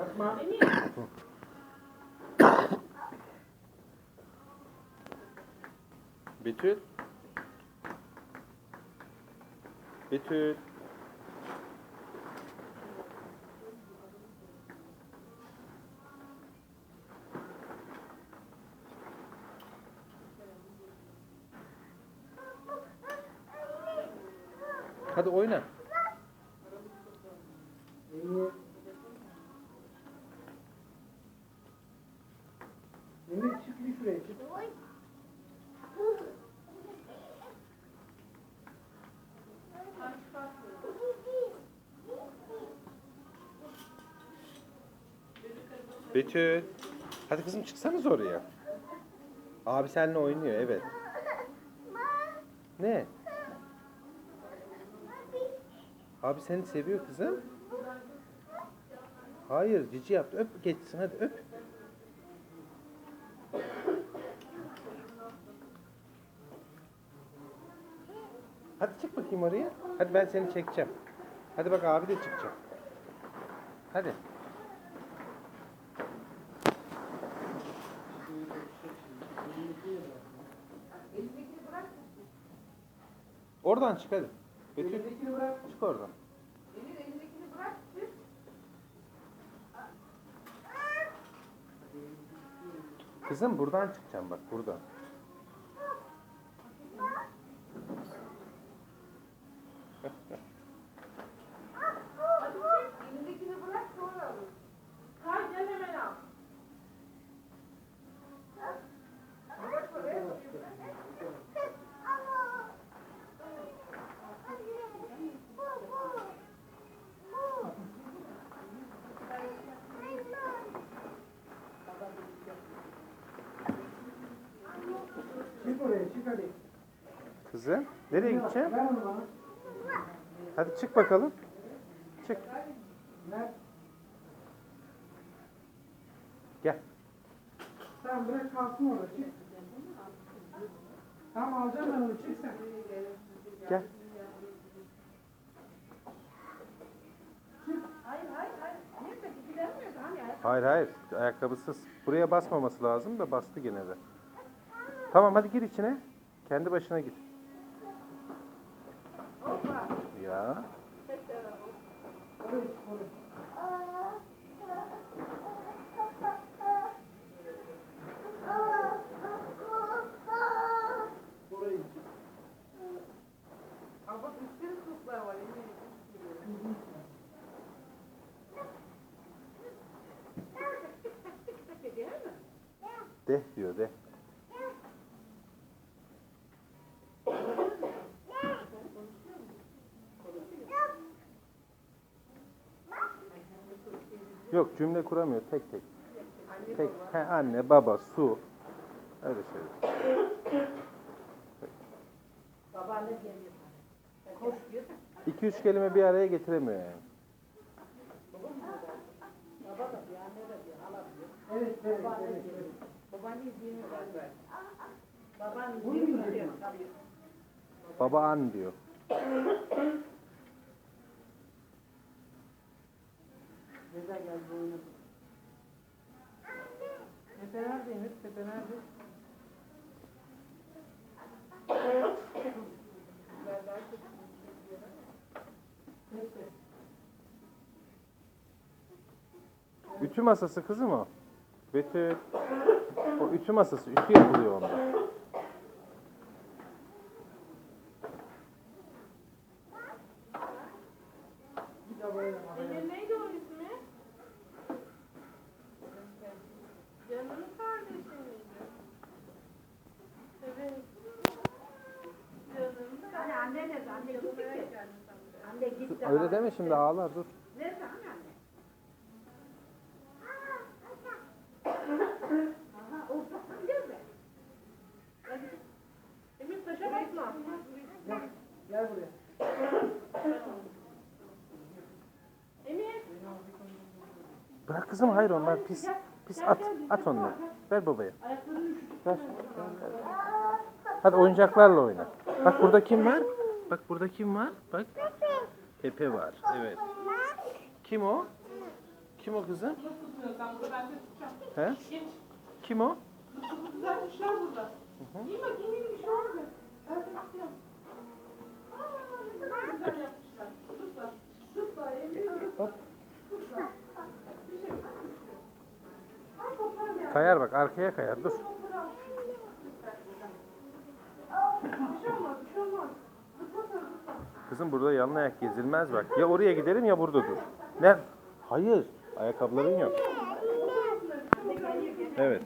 Yapma. Betül. Betül. Hadi oyna. Çık. Betül. Hadi kızım çıksanız oraya. Abi seninle oynuyor evet. Ne? Abi seni seviyor kızım. Hayır cici yaptı. Öp geçsin hadi öp. Hadi çık bakayım oraya. Hadi ben seni çekeceğim. Hadi bak abi de çıkacak. Hadi. Oradan çık hadi. Betül Elindekini bırak. çık oradan. Kızım buradan çıkacağım bak buradan. Elindekini bırak sonra alın. Kay gel hemen al. Bak oraya. Çık hadi. Kızım nereye gideceğim? Ver onu bana. Hadi çık bakalım. Çık. Ver. Gel. Tamam bırak kalsın orada çık. Tamam alacağım ben onu çık sen. Gel. Hayır hayır. Hani ayak- Hayır hayır ayakkabısız. Buraya basmaması lazım da bastı gene de. Tamam hadi gir içine. Kendi başına git. Ya. Tek tarafı. Oraya çık oraya. Oraya çık. Aa bak üstte kutlar var. Emin Değil mi? De diyor de. Yok cümle kuramıyor tek tek. Tek he, anne baba su. Öyle şey. Babaanne geliyor. Koş diyor. İki üç kelime bir araya getiremiyor yani. Baba da diyor, anne de diyor, hala diyor. Evet evet Babaanne evet. diyor. evet. Babaanne ver. Ver. Baba diyor. Ceza geldi oynadı. Tepe nerede Emir? Tepe nerede? Ütü masası kızım o. Betül. O ütü masası. Ütü yapılıyor onda. Bir de böyle bak. Emir neydi o ismi? Canım kardeşimiydi. Evet. Canım. Hani anne ne? Anne gitti ki. Anne gitti. Öyle deme şimdi ağlar dur. Emir taşa basma. Gel, gel buraya. Emir. Bırak kızım hayır onlar pis. Pis at. At onları. Ver babaya. Ver. Hadi oyuncaklarla oyna. Bak burada kim var? Bak burada kim var? Bak. Pepe var. Evet. Kim o? Kim o kızım? He? Kim o? Çok güzel kuşlar burada. İyi bak iyi bir şey olmuyor. Ben. Zıpla. Emre. Hop. Kayar bak arkaya kayar dur. Kızım burada yalın ayak gezilmez bak. Ya oraya gidelim ya burada dur. Ne? Hayır. Ayakkabıların yok. Evet.